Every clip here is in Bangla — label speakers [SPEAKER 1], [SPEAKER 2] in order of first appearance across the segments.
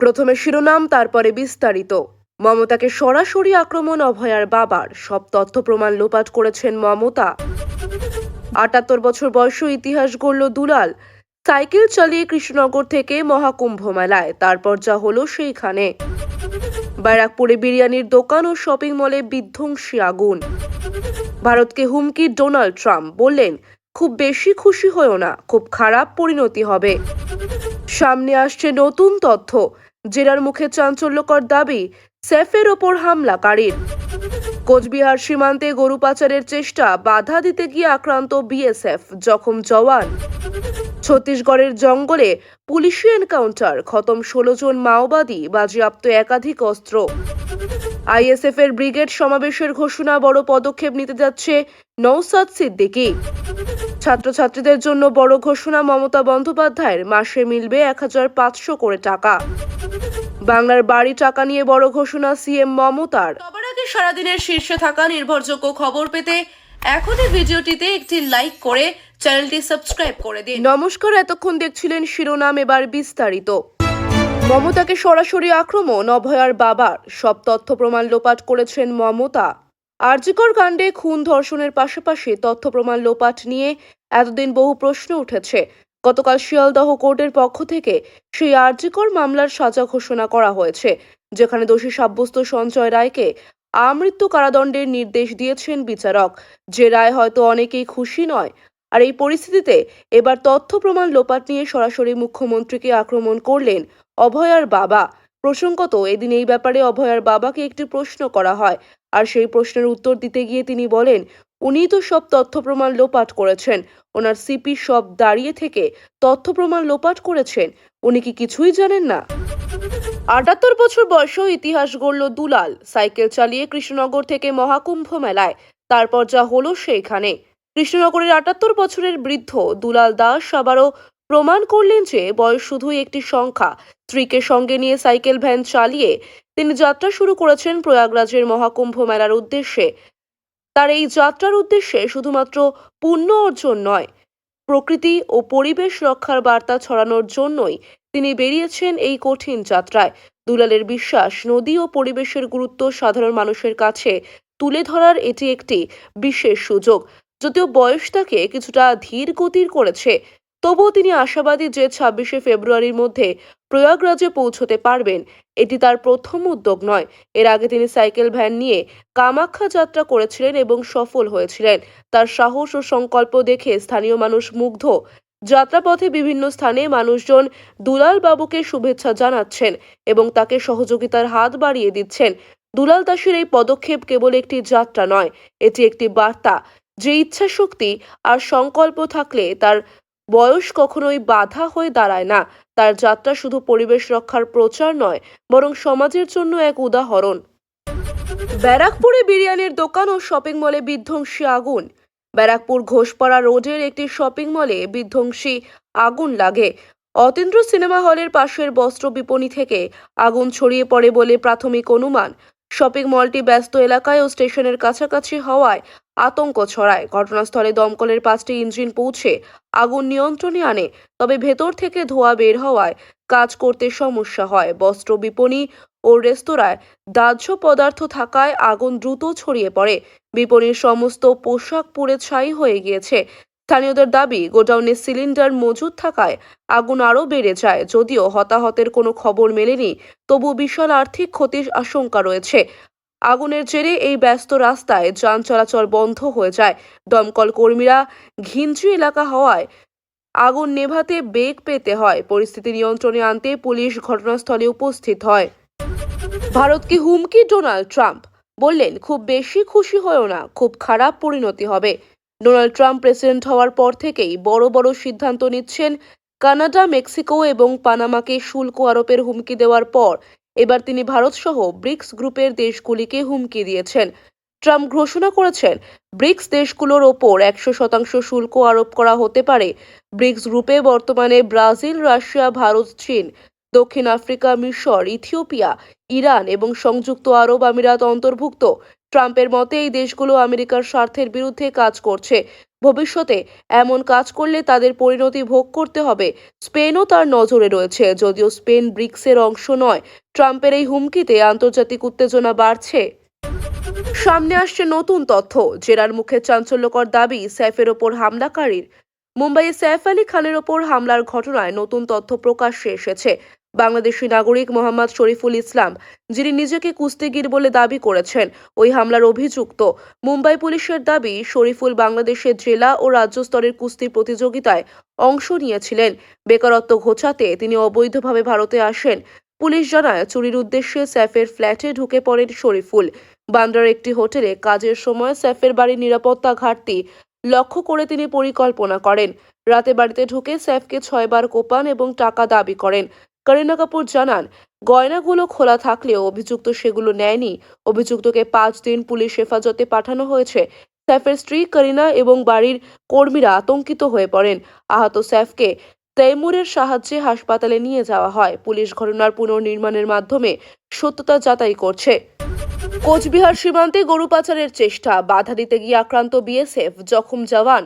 [SPEAKER 1] প্রথমে শিরোনাম, তারপরে বিস্তারিত। মমতাকে সরাসরি আক্রমণ অভয়ার বাবার, সব তথ্য প্রমাণ লোপাট করেছেন মমতা। আটাত্তর বছর বয়সে ইতিহাস গড়ল দুলাল। সাইকেল চালিয়ে কৃষ্ণনগর থেকে মহাকুম্ভ মেলায়, তারপর যা হলো সেইখানে। ব্যারাকপুরে বিরিয়ানির দোকান ও শপিং মলে বিধ্বংসী আগুন। ভারতকে হুমকি ডোনাল্ড ট্রাম্প, বললেন, খুব বেশি খুশি হয়েও না, খুব খারাপ পরিণতি হবে। সামনে আসছে নতুন তথ্য। জেরার মুখে চাঞ্চল্যকর দাবি সেফের ওপর হামলাকারীর। কোচবিহার সীমান্তে গরু পাচারের চেষ্টা, বাধা দিতে গিয়ে আক্রান্ত বিএসএফ জখম জওয়ান। ছত্তিশগড়ের জঙ্গলে পুলিশি এনকাউন্টার, খতম ষোলো জন মাওবাদী, বাজেয়াপ্ত একাধিক অস্ত্র। আইএসএফ এর ব্রিগেড সমাবেশের ঘোষণা বড় পদক্ষেপ নিতে যাচ্ছে নৌসাদ সিদ্দিকী। ছাত্রছাত্রীদের জন্য বড় ঘোষণা মমতা বন্দ্যোপাধ্যায়ের মাসে মিলবে এক হাজার পাঁচশো করে টাকা। বাংলার বাড়ি টাকা নিয়ে বড় ঘোষণা সিএম মমতার। সবার আগে সারাদিনের শীর্ষে থাকা নির্ভরযোগ্য খবর পেতে এখনই ভিডিওটিতে একটি লাইক করে চ্যানেলটি সাবস্ক্রাইব করে দিন। নমস্কার এতক্ষণ দেখছিলেন শিরোনাম এবার বিস্তারিত। মমতাকে সরাসরি আক্রমণ, অভয়ার বাবার। সব তথ্য প্রমাণ লোপাট করেছেন মমতা। আরজিকর কাণ্ডে খুন ধর্ষণের পাশাপাশি তথ্য প্রমাণ লোপাট নিয়ে এতদিন বহু প্রশ্ন উঠেছে। গতকাল শিয়ালদহ কোর্টের পক্ষ থেকে সেই আরজিকর মামলার সাজা ঘোষণা করা হয়েছে, যেখানে দোষী সাব্যস্ত সঞ্জয় রায়কে আমৃত্যু কারাদণ্ডের নির্দেশ দিয়েছেন বিচারক। যে রায় হয়তো অনেকেই খুশি নয়। আর এই পরিস্থিতিতে এবার তথ্য প্রমাণ লোপাট নিয়ে সরাসরি মুখ্যমন্ত্রীকে আক্রমণ করলেন অভয়ার বাবা। প্রসঙ্গত, এদিন এই ব্যাপারে অভয়ার বাবাকে একটি প্রশ্ন করা হয়। আর সেই প্রশ্নের উত্তর দিতে গিয়ে তিনি বলেন উনি তো সব তথ্য প্রমাণ লোপাট করেছেন। ওনার সিপি সব দাঁড়িয়ে থেকে তথ্য প্রমাণ লোপাট করেছেন। উনি কি কিছুই জানেন না? আটাত্তর বছর বয়সেও ইতিহাস গড়ল দুলাল। সাইকেল চালিয়ে কৃষ্ণনগর থেকে মহাকুম্ভ মেলায়। তারপর যা হলো সেইখানে। কৃষ্ণনগরের আটাত্তর বছরের বৃদ্ধ দুলাল দাস আবারও প্রমাণ করলেন যে বয়স শুধুই একটি সংখ্যা। স্ত্রীকে সঙ্গে নিয়ে সাইকেল ভ্যান চালিয়ে তিনি যাত্রা শুরু করেছেন প্রয়াগরাজের মহাকুম্ভ মেলার উদ্দেশ্যে। তার এই যাত্রার উদ্দেশ্যে শুধুমাত্র পুণ্য অর্জন নয়, প্রকৃতি ও পরিবেশ রক্ষার বার্তা ছড়ানোর জন্যই তিনি বেরিয়েছেন এই কঠিন যাত্রায়। দুলালের বিশ্বাস, নদী ও পরিবেশের গুরুত্ব সাধারণ মানুষের কাছে তুলে ধরার এটি একটি বিশেষ সুযোগ, যদিও বয়স তাকে কিছুটা ধীর গতির করেছে। তবুও তিনি আশাবাদী যে ছাব্বিশে ফেব্রুয়ারির মধ্যে প্রয়াগরাজে পৌঁছতে পারবেন। এটি তার প্রথম উদ্যোগ নয়। এর আগে তিনি সাইকেল ভ্যান নিয়ে কামাখ্যা যাত্রা করেছিলেন এবং সফল হয়েছিলেন। তার সাহস ও সংকল্প দেখে স্থানীয় মানুষ মুগ্ধ। যাত্রাপথে বিভিন্ন স্থানে মানুষজন দুলাল বাবুকে শুভেচ্ছা জানাচ্ছেন এবং তাকে সহযোগিতার হাত বাড়িয়ে দিচ্ছেন। দুলাল দাসের এই পদক্ষেপ কেবল একটি যাত্রা নয়, এটি একটি বার্তা। যে ইচ্ছা শক্তি আর সংকল্প থাকলে তার বয়স কখনোই বাধা হয়ে দাঁড়ায় না। তার যাত্রা শুধু পরিবেশ রক্ষার প্রচার নয়, বরং সমাজের জন্য এক উদাহরণ। ব্যারাকপুরে বিরিয়ানির দোকান ও শপিং মলে বিধ্বংসী আগুন। ব্যারাকপুর ঘোষপাড়া রোডের একটি শপিং মলে বিধ্বংসী আগুন লাগে। অতীন্দ্র সিনেমা হলের পাশের বস্ত্র বিপণী থেকে আগুন ছড়িয়ে পড়ে বলে প্রাথমিক অনুমান। শপিং মলটি ব্যস্ত এলাকায় ও স্টেশনের কাছাকাছি হওয়ায় আতঙ্ক ছড়ায়। ঘটনাস্থলে দমকলের পাঁচটি ইঞ্জিন পৌঁছে আগুন নিয়ন্ত্রণে আনে, তবে ভেতর থেকে ধোঁয়া বের হওয়ায় কাজ করতে সমস্যা হয়। বস্ত্র বিপণী ও রেস্তোরাঁয় দাহ্য পদার্থ থাকায় আগুন দ্রুত ছড়িয়ে পড়ে। বিপণীর সমস্ত পোশাক পুড়ে ছাই হয়ে গিয়েছে। স্থানীয়দের দাবি, গোডাউনে সিলিন্ডার মজুদ থাকায় আগুন আরও বেড়ে যায়। যদিও হতাহতের কোনো খবর মেলেনি, তবু বিশাল আর্থিক ক্ষতির আশঙ্কা রয়েছে। আগুনের জেরে এই ব্যস্ত রাস্তায় যান চলাচল বন্ধ হয়ে যায়। দমকল কর্মীরা ঘিঞ্চু এলাকা হওয়ায় আগুন নেভাতে বেগ পেতে হয়। পরিস্থিতি নিয়ন্ত্রণে আনতে পুলিশ ঘটনাস্থলে উপস্থিত হয়। ভারতকে হুমকি ডোনাল্ড ট্রাম্প বললেন, খুব বেশি খুশি হয়েও না, খুব খারাপ পরিণতি হবে। ডোনাল্ড ট্রাম্প প্রেসিডেন্ট হওয়ার পর থেকেই বড় বড় সিদ্ধান্ত নিচ্ছেন কানাডা, মেক্সিকো এবং পানামাকে শুল্ক আরোপের হুমকি দেওয়ার পর। এবার তিনি ভারতসহ ব্রিক্স গ্রুপের দেশগুলিকে হুমকি দিয়েছেন। ট্রাম্প ঘোষণা করেছেন, ব্রিক্স দেশগুলোর ওপর একশো শতাংশ শুল্ক আরোপ করা হতে পারে। ব্রিক্স গ্রুপে বর্তমানে ব্রাজিল, রাশিয়া, ভারত, চীন দক্ষিণ আফ্রিকা মিশর, ইথিওপিয়া, ইরান এবং সংযুক্ত আরব আমিরাত অন্তর্ভুক্ত। ট্রাম্পের মতে, এই দেশগুলো আমেরিকার স্বার্থের বিরুদ্ধে কাজ করছে। ভবিষ্যতে এমন কাজ করলে তাদের পরিণতি ভোগ করতে হবে। স্পেনও তার নজরে রয়েছে। যদিও স্পেন ব্রিক্সের অংশ নয়, ট্রাম্পের এই হুমকিতে আন্তর্জাতিক উত্তেজনা বাড়ছে। সামনে আসছে নতুন তথ্য। জেরার মুখে চাঞ্চল্যকর দাবি স্যাফের ওপর হামলাকারীর। মুম্বাইয়ে সৈফ আলী খানের ওপর হামলার ঘটনায় নতুন তথ্য প্রকাশ্যে এসেছে। বাংলাদেশি নাগরিক মোহাম্মদ শরীফুল ইসলাম, যিনি নিজেকে কুস্তিগির বলে দাবি করেছেন, ওই হামলার অভিযুক্ত। মুম্বাই পুলিশের দাবি, শরীফুল বাংলাদেশের জেলা ও রাজ্য স্তরের কুস্তি প্রতিযোগিতায় অংশ নিয়েছিলেন। বেকারত্ব ঘোচাতে তিনি অবৈধভাবে ভারতে আসেন। পুলিশ জানায়, চুরির উদ্দেশ্যে স্যাফের ফ্ল্যাটে ঢুকে পড়েন শরীফুল। বান্দ্রার একটি হোটেলে কাজের সময় স্যাফের বাড়ির নিরাপত্তা ঘাটতি লক্ষ্য করে তিনি পরিকল্পনা করেন। রাতে বাড়িতে ঢুকে স্যাফকে ছয়বার কোপান এবং টাকা দাবি করেন। করিনা কাপুর জানান, গয়নাগুলো খোলা থাকলেও অভিযুক্ত সেগুলো নেয়নি। অভিযুক্তকে পাঁচ দিন পুলিশ হেফাজতে পাঠানো হয়েছে। স্যাফের স্ত্রী করিনা এবং বাড়ির কর্মীরা আতঙ্কিত হয়ে পড়েন। আহত স্যাফকে তৈমুরের সাহায্যে হাসপাতালে নিয়ে যাওয়া হয়। পুলিশ ঘটনার পুনর্নির্মাণের মাধ্যমে সত্যতা যাচাই করছে। কোচবিহার সীমান্তে গরু পাচারের চেষ্টা, বাধা দিতে গিয়ে আক্রান্ত বিএসএফ জখম জওয়ান।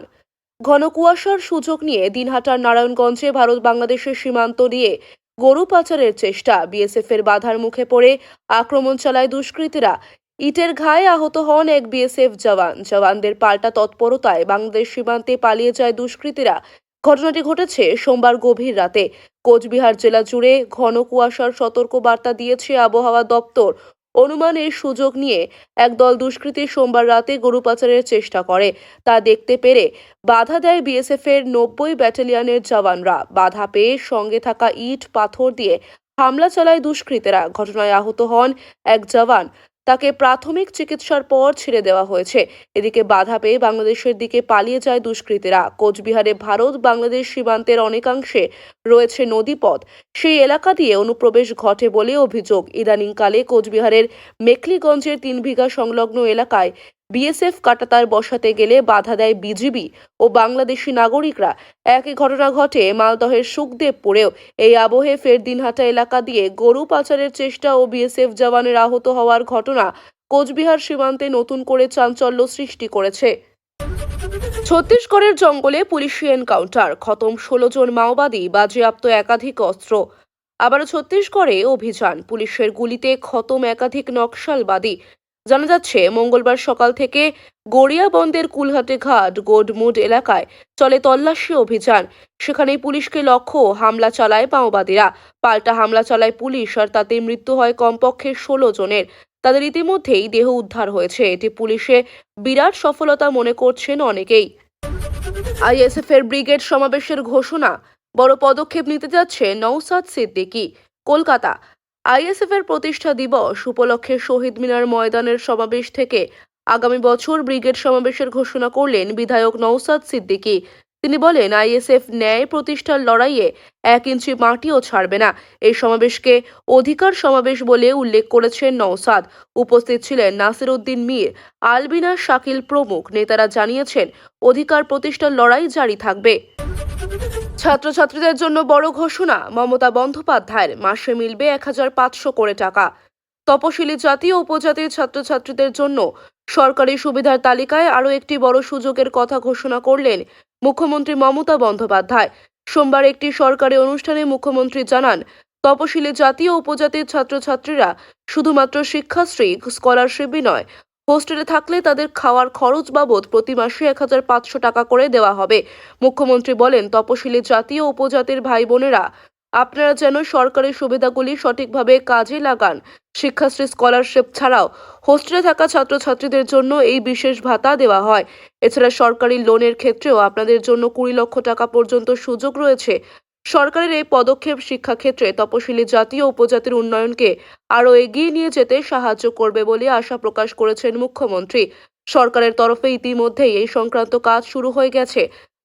[SPEAKER 1] ঘন কুয়াশার সুযোগ নিয়ে দিনহাটার নারায়ণগঞ্জে ভারত বাংলাদেশের সীমান্ত দিয়ে গরু পাচারের চেষ্টা। বিএসএফ এর বাধার মুখে পড়ে আক্রমণ চালায় দুষ্কৃতীরা। ইটের ঘায়ে আহত হন এক বিএসএফ জওয়ান। জওয়ানদের পাল্টা তৎপরতায় বাংলাদেশ সীমান্তে পালিয়ে যায় দুষ্কৃতীরা। ঘটনাটি ঘটেছে সোমবার গভীর রাতে। কোচবিহার জেলা জুড়ে ঘন কুয়াশার সতর্ক বার্তা দিয়েছে আবহাওয়া দপ্তর। অনুমানের সুযোগ নিয়ে একদল দুষ্কৃতী সোমবার রাতে গরু পাচারের চেষ্টা করে। তা দেখতে পেরে বাধা দেয় বিএসএফ এর নব্বই ব্যাটালিয়নের জওয়ানরা। বাধা পেয়ে সঙ্গে থাকা ইট, পাথর দিয়ে হামলা চালায় দুষ্কৃতীরা। ঘটনায় আহত হন এক জওয়ান। তাকে প্রাথমিক চিকিৎসার পর ছেড়ে দেওয়া হয়েছে। এদিকে বাধা পেয়ে বাংলাদেশের দিকে পালিয়ে যায় দুষ্কৃতীরা। কোচবিহারে ভারত, বাংলাদেশ সীমান্তের অনেকাংশে রয়েছে নদীপথ। সেই এলাকা দিয়ে অনুপ্রবেশ ঘটে বলে অভিযোগ। ইদানিংকালে কোচবিহারের মেখলিগঞ্জের তিন বিঘা সংলগ্ন এলাকায় বিএসএফ কাটাতার বসাতে গেলে বাধা দেয় বিজিবি ও বাংলাদেশি নাগরিকরা। একই ঘটনা ঘটে মালদহের সুখদেবপুরেও। এই আবহে ফের দিনহাটা এলাকা দিয়ে গরু পাচারের চেষ্টা ও বিএসএফ জওয়ানের আহত হওয়ার ঘটনা কোচবিহার সীমান্তে নতুন করে চাঞ্চল্য সৃষ্টি করেছে। ছত্তিশগড়ের জঙ্গলে পুলিশি এনকাউন্টার। খতম ষোলো জন মাওবাদী, বাজেয়াপ্ত একাধিক অস্ত্র। আবারও ছত্তিশগড়ে অভিযান। পুলিশের গুলিতে খতম একাধিক নকশালবাদী। জানা যাচ্ছে, মঙ্গলবার সকাল থেকে গড়িয়াবন্দের কুলহাটে ঘাট গোডমুড এলাকায় চলে তল্লাশি অভিযান। সেখানেই পুলিশকে লক্ষ্য হামলা চালায় মাওবাদীরা। পাল্টা হামলা চালায় পুলিশ আর তাতে মৃত্যু হয় কমপক্ষে ষোলো জনের। তাদের ইতিমধ্যেই দেহ উদ্ধার হয়েছে। এটি পুলিশে বিরাট সফলতা মনে করছেন অনেকেই। আইএসএফ এর ব্রিগেড সমাবেশের ঘোষণা। বড় পদক্ষেপ নিতে যাচ্ছে নৌসাদ সিদ্দিকী। কলকাতা আইএসএফ এর প্রতিষ্ঠা দিবস উপলক্ষে শহীদ মিনার ময়দানের সমাবেশ থেকে আগামী বছর ব্রিগেড সমাবেশের ঘোষণা করলেন বিধায়ক নৌসাদ সিদ্দিকী। তিনি বলেন, আইএসএফ ন্যায় প্রতিষ্ঠার লড়াইয়ে এক ইঞ্চি মাটিও ছাড়বে না। এই সমাবেশকে অধিকার সমাবেশ বলে উল্লেখ করেছেন নওসাদ। উপস্থিত ছিলেন নাসির উদ্দিন মীর, আলবিনা শাকিল প্রমুখ। নেতারা জানিয়েছেন, অধিকার প্রতিষ্ঠার লড়াই জারি থাকবে। ছাত্রছাত্রীদের জন্য বড় ঘোষণা, মমতা বন্দ্যোপাধ্যায়ের মাসে মিলবে এক হাজার পাঁচশো করে টাকা। তপশিলি জাতি ও উপজাতির ছাত্রছাত্রীদের জন্য সরকারি সুবিধার তালিকায় আরও একটি বড় সুযোগের কথা ঘোষণা করলেন মুখ্যমন্ত্রী মমতা বন্দ্যোপাধ্যায়। সোমবার একটি সরকারি অনুষ্ঠানে মুখ্যমন্ত্রী জানান, তপশিলি জাতি ও উপজাতির ছাত্রছাত্রীরা শুধুমাত্র শিক্ষাশ্রী, স্কলারশিপই নয় হোস্টেলে থাকলে তাদের খাওয়ার খরচ বাবদ প্রতি মাসে এক হাজার পাঁচশো টাকা করে দেওয়া হবে। মুখ্যমন্ত্রী বলেন, তপশিলি জাতি ও উপজাতির ভাই বোনেরা, আপনারা যেন সরকারি সুবিধাগুলি সঠিকভাবে কাজে লাগান। শিক্ষাশ্রী স্কলারশিপ ছাড়াও হোস্টেলে থাকা ছাত্রছাত্রীদের জন্য এই বিশেষ ভাতা দেওয়া হয়। এছাড়া সরকারি লোনের ক্ষেত্রেও আপনাদের জন্য কুড়ি লক্ষ টাকা পর্যন্ত সুযোগ রয়েছে। সরকারের এই পদক্ষেপ শিক্ষাক্ষেত্রে তপশিলি জাতি ও উপজাতির উন্নয়নকে আরও এগিয়ে নিয়ে যেতে সাহায্য করবে বলে আশা প্রকাশ করেছেন মুখ্যমন্ত্রী। সরকারের তরফে ইতিমধ্যেই এই সংক্রান্ত কাজ শুরু হয়ে গেছে।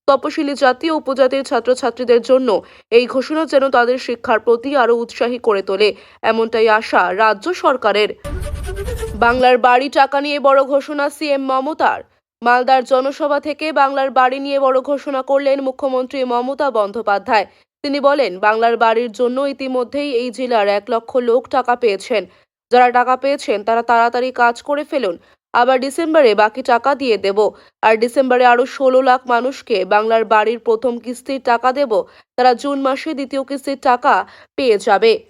[SPEAKER 1] তপশিলি জাতি ও উপজাতির ছাত্রছাত্রীদের জন্য এই ঘোষণা যেন তাদের শিক্ষার প্রতি আরও উৎসাহী করে তোলে, এমনটাই আশা রাজ্য সরকারের। বাংলার বাড়ি টাকা নিয়ে বড় ঘোষণা সিএম মমতার। মালদার জনসভা থেকে বাংলার বাড়ি নিয়ে বড় ঘোষণা করলেন মুখ্যমন্ত্রী মমতা বন্দ্যোপাধ্যায়। তিনি বলেন, বাংলার বাড়ির জন্য ইতিমধ্যেই এই জেলার এক লক্ষ লোক টাকা পেয়েছেন। যারা টাকা পেয়েছেন, তারা তাড়াতাড়ি কাজ করে ফেলুন। আবার ডিসেম্বরে বাকি টাকা দিয়ে দেব। আর ডিসেম্বরে আরও ষোলো লাখ মানুষকে বাংলার বাড়ির প্রথম কিস্তির টাকা দেব। তারা জুন মাসে দ্বিতীয় কিস্তির টাকা পেয়ে যাবে।